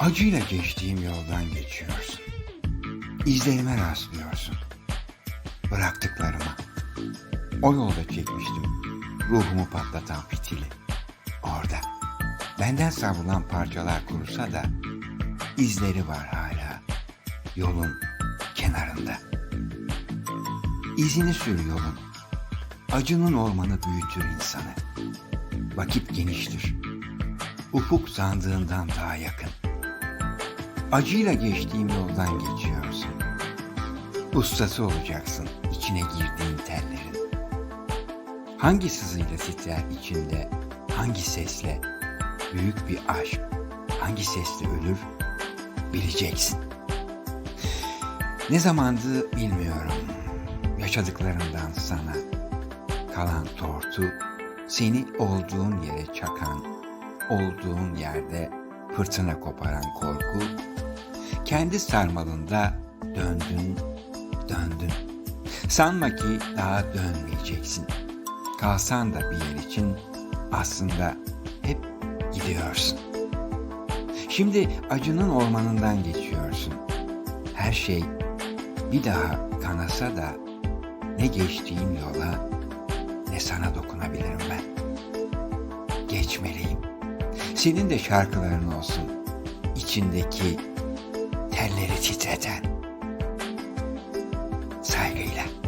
Acıyla geçtiğim yoldan geçiyorsun. İzlerime rastlıyorsun. Bıraktıklarıma. O yolda çekmiştim. Ruhumu patlatan fitili. Orada. Benden savrulan parçalar kurusa da izleri var hala. Yolun kenarında. İzini sür yolun. Acının ormanı büyütür insanı. Vakit geniştir. Ufuk sandığından daha yakın. Acıyla geçtiğim yoldan geçiyorsun. Ustası olacaksın içine girdiğin tellerin. Hangi sızıyla titrer içinde, hangi sesle büyük bir aşk, hangi sesle ölür bileceksin. Ne zamandı bilmiyorum. Yaşadıklarımdan sana kalan tortu seni olduğun yere çakan, olduğun yerde fırtına koparan korku, kendi sarmalında döndün, döndün. Sanma ki daha dönmeyeceksin. Kalsan da bir yer için aslında hep gidiyorsun. Şimdi acının ormanından geçiyorsun. Her şey bir daha kanasa da ne geçtiğin yola ne sana dokunabilirim ben. Geçmeliyim. Senin de şarkıların olsun. İçindeki telleri titreten saygıyla.